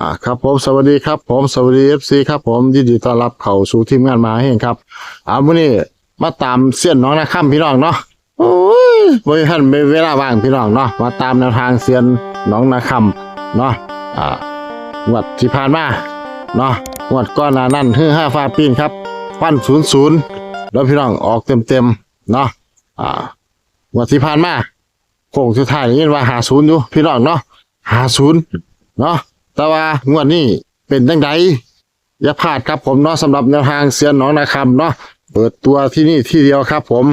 อ่าครับผมสวัสดีครับผมสวัสดีเอฟซีครับผมยินดีต้อนรับเข้าสู่ทีมงานมาให้ครับอ่าวันนี้มาตามเสี้ยนน้องนะค่ำพี่น้องเนาะโอ้ยบริหันเวลาว่างพี่น้องเนาะมาตามแนวทางเสี้ยนน้องนะค่ำเนาะอ่างวดที่ผ่านมาเนาะงวดก้อนนานั่นฮือห้าฟ้าปีนครับฟันศูนย์ศูนย์แล้วพี่น้องออกเต็มเต็มเนาะอ่างวดที่ผ่านมาโค้งสุดท้ายนี่ว่าหาศูนย์อยู่พี่น้องเนาะหาศูนย์เนาะ แต่ว่างวดนี้เป็นยังไงอย่าพลาดครับผมเนาะสำหรับแนวทางเสียนหน้องนาคำเนาะเปิดตัวที่นี่ที่เดียวครับ ผม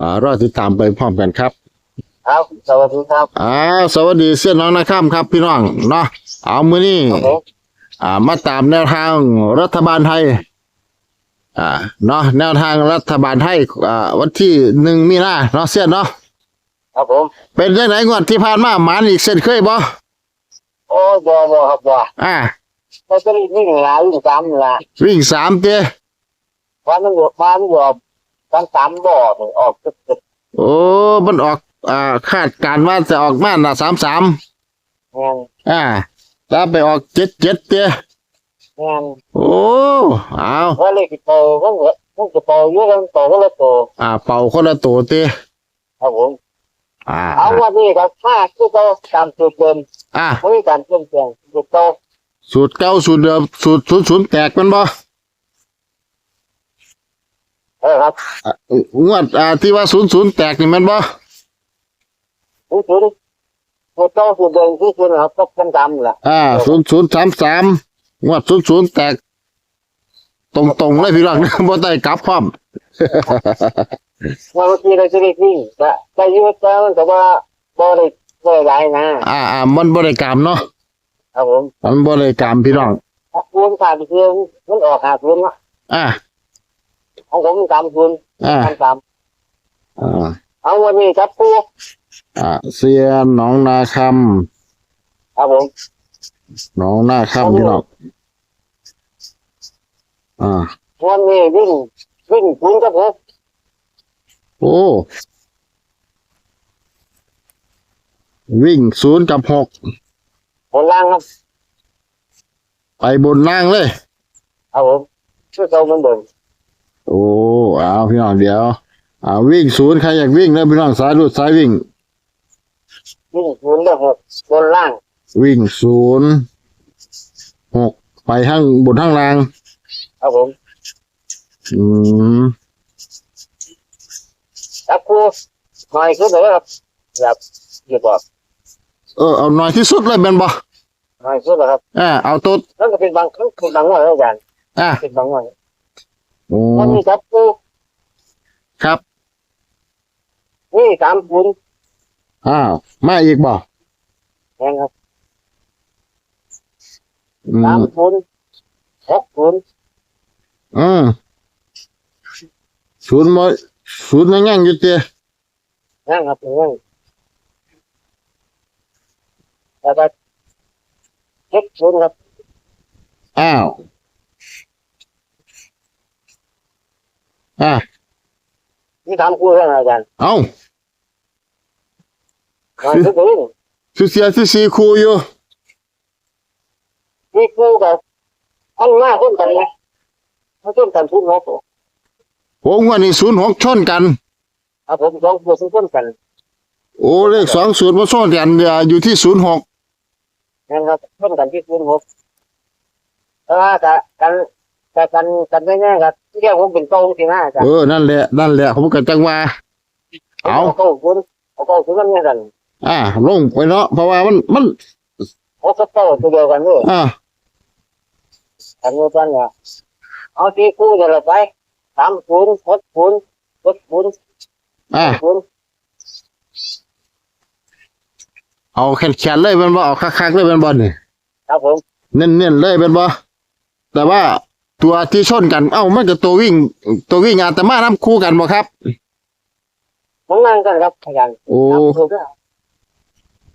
อ่ารอติดตามไปพร้อมกันครับครับสวัสดีครับอ้าวสวัสดีเสียนหน้องนาคำครับพี่น้องเนาะเอามือนี้ครับผมอ่ามาตามแนวทางรัฐบาลไทยอ่าเนาะแนวทางรัฐบาลไทยอ่าวันที่หนึ่งมีนาเนาะเสียนเนาะครับผมเป็นยังไงงวดที่ผ่านมาหมานอีกเส้นเคยบ่ โอ้ยบอบอครับบออ่ามันเป็นวิ่งหลายวิ่งสามหลายวิ่งสามเตะวันนั้นอยู่วันอยู่สามสามบ่อนี่ออกตึกตึกโอ้มันออกอ่าคาดการณ์ว่าจะออกมาน่ะสามสามงานอ่าแล้วไปออกเจ็ดเจ็ดเตี้ยงานโอ้เอาว่าเลขที่โตมันเหมันจะโตเยอะกันโตก็เลยโตอ่า เป่าคนละตัวเตี้ยครับผม อ่าเอาวันนี้ครับห้าคือโตตามสูตรเดิมอ่าไม่มีการเปลี่ยนแปลงสูตรโตสูตรเก้าสูตรเดิมสูตรศูนย์ศูนย์แตกมันบ่เออครับอ่างวดอ่าที่ว่าศูนย์ศูนย์แตกนี่มันบ่สูตรสูตรสูตรโตสูตรเดิมที่คือนะครับก็เป็นตามแหละอ่าศูนย์ศูนย์สามสามงวดศูนย์ศูนย์แตก ตรงตรงๆเลยพี่น้องบ่ได้กลับพร้อม ว่าเมื่อกี้เราจะได้วิ่งแต่แต่อยืดแล้วแต่ว่าบ่ได้บ่ได้หลายนะอ่าอ่ามันบ่ได้กรรมเนาะครับผมมันบ่ได้กรรมพี่น้องคูณขาดเพื่อนมันออกขาดคูณเนาะอ่าของผมตามคูณอ่าตามตามอ่าเอาวันนี้ครับปูอ่าเสียนหนองนาคครับผมำหนองนาคำพี่น้องอ่าวันนี้วิ่งวิ่งคูณครับผม โอ้ วิ่งศูนย์กับหกบนล่างครับไปบนล่างเลย ครับผมช่วยเตาเหมือนเดิมโอ้เอาพี่น้องเดี๋ยวอ่าวิ่งศูนย์ใครอยากวิ่งนะพี่น้องสายรูดสายวิ่ง วิ่งคูณได้หกบนล่าง วิ่งศูนย์หกไปข้างบนข้างล่าง ครับผม อืม ครับปูหน่อยขึ้นเลยครับแบบเกี่ยวกับเออเอาหน่อยที่สุดเลยเป็นบ่หน่อยขึ้นเลยครับอ่าเอาตัวแล้วก็เป็นบางครั้งเป็นบางวันอาจารย์อ่าเป็นบางวันโอ้วันนี้ครับปูครับนี่สามคูณอ้าวมาอีกบ่แพงครับอืสามมคูณหกคูณอืมศูนย์บ่ ศูนย์ยังยังอยู่เตี้ยนั่งครับนั่งแล้วก็เจ็ดคูณครับ อ้าว อ่านี่สามคูณแล้วนะอาจารย์เอาหน่อยขึ้นเลยสุเสียที่สี่ครูอยู่นี่คูกับอันมากขึ้นกันนะมาขึ้นกันทุกนก ผมว่านี่ศูนย์หกชนกัน ครับผมสองคูขึ้นกันโอ้เลขสองศูนย์มาชนกันอยู่ที่ศูนย์หกนะครับขึ้นกันที่คูณหกแต่ว่ากันกันกันกันไม่แน่ครับที่แค่ผมเป็นโต้งสินะอาจารเอย์อนั่นแหละนั่นแหละผมก็จังว่าเอาโต้งคูณเอาโต้งคูณกันเนี่ยกันอ่าลงไปเนาะเพราะว่ามันมันโอ้ก็โต้ตัวเดียวกันด้วยอ่ากันเดียวกันเนี่ยเอาที่คูณเดี๋ยวเราไป สามคูณหกคูณหกคูณอ่าคูณเอาแขนๆเลยเป็นบ่เอาคักๆเลยเป็นบ่นี่ครับผมเน้นๆเลยเป็นบ่แต่ว่าตัวที่ชนกัน เอ้ามันก็ตัววิ่ง ตัววิ่งอาตมานํคู่กันบ่ครับผมนั่งกันครับอาจารย์โอ้ครับถูกแล้ว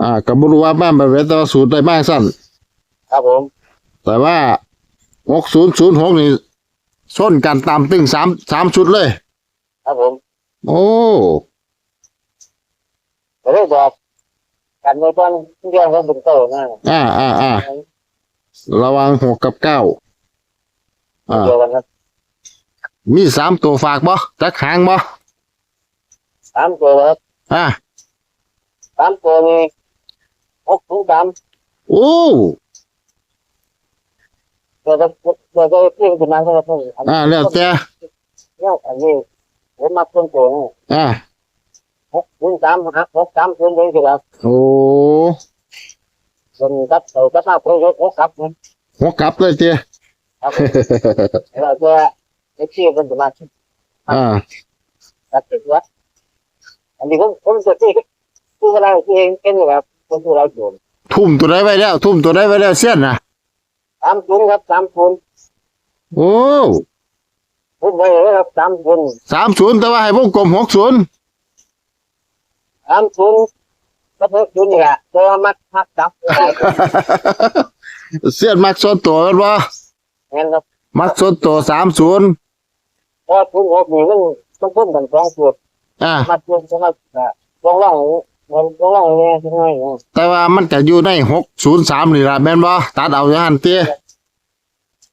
อ่าก็บ่รู้ว่าบ้านแบบแต่ว่าสูตรได้บ้างสั้นครับผม แต่ว่า6006นี่ชนกัน ตามตึงสามสามชุดเลย ครับผมโอ้ก็เลยบอกกันในตอนที่เรียนผมเป็นโตนะอ่าอ่าอ่าระวังหกกับเก้าอ่าเดียวกันครับมีสามตัวฝากบ่จักหางบ่สามตัวครับอ่าสามตัวมีหกถึงสามโอ้ ตัวจะตัวจะเพียงขึ้นมาก็ได้เพิ่มอ่าแล้วแต่เนี่ยอันนี้ผมมาเพิ่มตัวนี่อ่าหกถึงสามหักหกสามถึงเลยสิครับโอ้ส่วนกับตัวกับมาเพิ่มหกกับนะหัวกลับเลยเจ้ครับแล้วก็ไอ้ที่เป็นสมาชิกอ่าตัดติดวัดอันนี้ผมผมจะที่ที่เราที่เองเป็นแบบคนที่เราอยู่ทุ่มตัวได้ไว้แล้ว ทุ่มตัวได้ไว้แล้วเสี้ยนนะ สามทุนครับสามทุนโอ้ผมไปเลยครับสามทุนสามศูนย์แต่ว่าให้วงกลมหกศูนย์สามทุนก็เพิ่มทุนนี่แหละตัวมัดพักจับเสี้ยนมักส่วนตัวกันบ่งั้นครับมักส่วนตัวสามศูนย์พอทุนหกนี่มันต้องเพิ่มกันสองตัวอ่ามัดทุนสำหรับลองล่อง มันลองล่องเนี่ยใช่ไหมแต่ว่ามันจะอยู่ในหกศูนย์สามนี่ละแม่นบ่ตัดเอาอย่างนั้นเตี้ย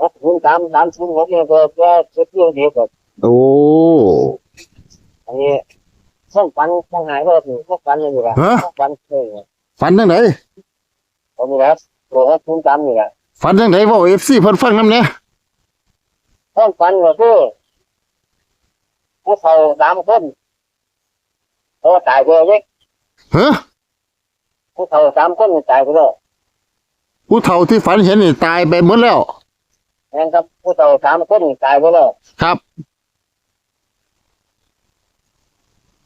หกทุนสามสามทุนหกเนี่ยก็ก็จะเที่ยวเดียวกับโอ้อันนี้ช่องฟันช่องหายก็ถึงช่องฟันเลยอยู่ละช่องฟันเลยฝันจังไดผมนี่ครับตัวหกทุนสามนี่แหละฝันจังไดเว่าเอฟซีเพิ่นฟังนำเนี่ยต้องฟันก็คือผู้เขาสามคนเขาตายไปเลยเฮ้อผู้เขาสามคนตายไปแล้วผู้เฒ่าที่ฝันเห็นนี่ตายไปหมดแล้วนั่นครับผู้เขาสามคนตายไปแล้วครับ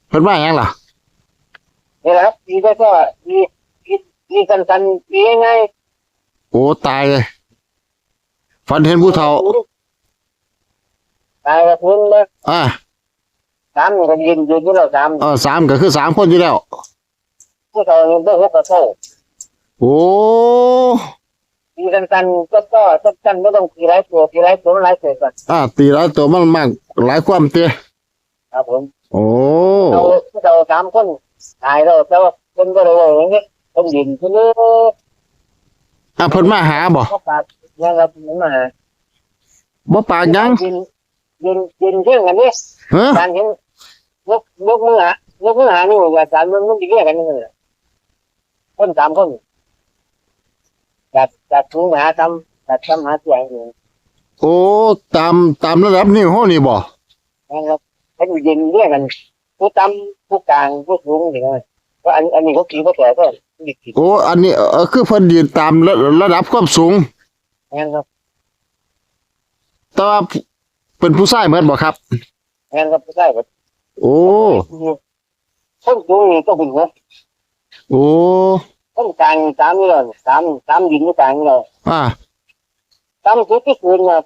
เพิ่นว่าหยังล่ะ นี่แหละครับปีก็ก็ปีปีปีกันกันปียังไงโอ้ตายเลยฝันเห็นผู้เฒ่า ตายกับทุนเลยอ่าสามคนยืนยืนที่เราสาม เออสามก็คือสามคนอยู่แล้ว ผู้เขายังไม่หกกระโซ่โอ้ปีกันกันก็ก็ต้นกันไม่ต้องปีไรตัวปีไรตัวไรเกิดก่อนอ่าตีหลายตัวมันมากหลายความเตี้ยครับผมโอ้เราผู้เขาสามคนตายแล้วแต่ว่าคนก็เลยว่าอย่างนี้ต้องยืนที่นี่อะเพิ่นมาหาบ่ก็ปากยังครับผมมาบ่ปากหยังยืนยืนยืนเรื่องกันนี่เฮ้อการเห็นยกยกมือหายกมือหานี่ว่าการมันมันจะเรียกกันนี่เลย คนสามคนจัดจัดถุงหาทำจัดทำหาเสียงอยู่โอ้ตามตามระดับนิ้วเฮานี่บ่นะครับให้อยู่ยืนเรียกกันผู้ต่ำผู้กลางผู้สูงอย่างเงี้ยก็อันอันนี้เขาขี่เขาแก่ก็ดิบโอ้อันนี้เออคือเพิ่นยืนตามระระดับความสูงงั้นครับแต่ว่าเป็นผู้ชายเหมือนบ่ครับงั้นครับไม่ได้แบบโอ้คนสูงนี่ก็เป็นหัว โอ้คนกลางสามนี่เลยสามสามยืนกลางนี่เลยอ่าสามสุดที่คืนเนี่ย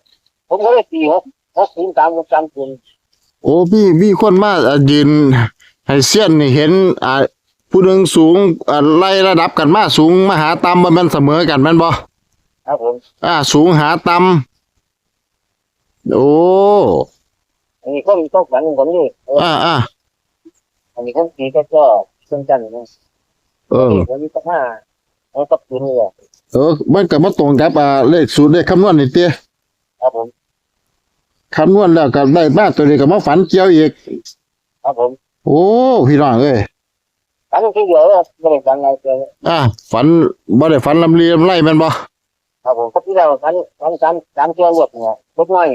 ผมก็เลยตีหกหกศูนย์สามหกสามศูนย์โอ้มีมีคนมาอะยืนให้เสี้ยนนี่เห็นอ่าผู้หนึงสูงอ่าไล่ระดับกันมาสูงมาหาต่ำบ่แม่นเสมอกันแม่นบ่ครับผมอ่า สูงหาต่ำโอ้อันนี้ก็มีต้องฝันของผมนี่เอออ่าอ่าอันนี้ผมตีก็ก็เชื่อมจันทร์นะ เออ ผมมีตั้งห้าแล้วก็ปืนเลยเออ มันก็มาตรงกับอ่าเลขสูตรเลขคำนวณนี่เตี้ยครับผมคำนวณแล้วก็ได้มาตัวนี้ก็มาฝันเกี่ยวอีก ครับผมโอ้พี่น้องเอ้ยฝันที่เดียวแล้วไม่ได้ฝันอะไรเลยอ่าฝันบ่ได้ฝันลำเลียมไล่แม่นบ่ครับผมที่เราฝันฝันสามสามเที่ยวรวดเนี่ยเล็กน้อย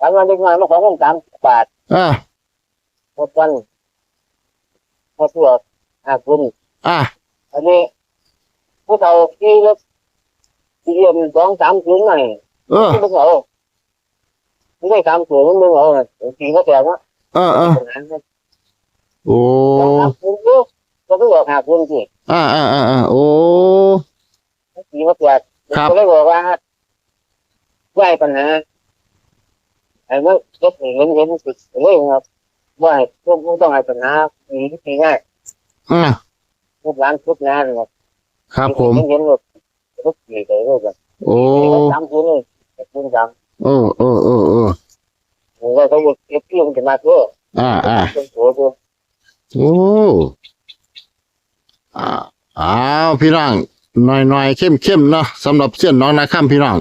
ฝันวันเล็กน้อยมาขอเงินสามบาทอ่าหมดวันหมดตัวห้าคุณ อ่าอันนี้ผู้เฒ่าที่รถที่เรียนสองสามศูนย์หน่อยเออที่มึงเอาไม่ได้สามศูนย์มึงเอาตีก็แต่ว่าเออเออโอ้สองสามศูนย์ลูกก็ไม่บอกห้าคุณสิอ่าอ่าอ่าอ่าโอ้ตีก็แต่ครับก็เลยบอกว่าแก้ปัญหาไอ้เมื่อเห็นเห็นเห็นสุดเลยครับว่าพวกมึงต้องให้ปัญหาหนีที่ง่ายอ่า พวกร้านทุกงานครับครับผม เห็นเห็นรถทุกปีเลยเลยครับโอ้สามศูนย์เลยคุณสามโอ้โอ้โอ้โอ้ผมก็เขาบอกเอฟพีมันจะมาเพื่ออ่าอ่าเป็นตัวตัวโอ้อ่าอ้าวพี่น้องหน่อยๆเข้มๆเนาะสำหรับเส้นน้องนาค่ำพี่น้อง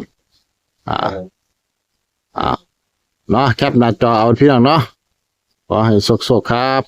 อ่าอ่าเนาะแคปหน้าจอเอาพี่น้องเนาะขอให้สุขๆครับ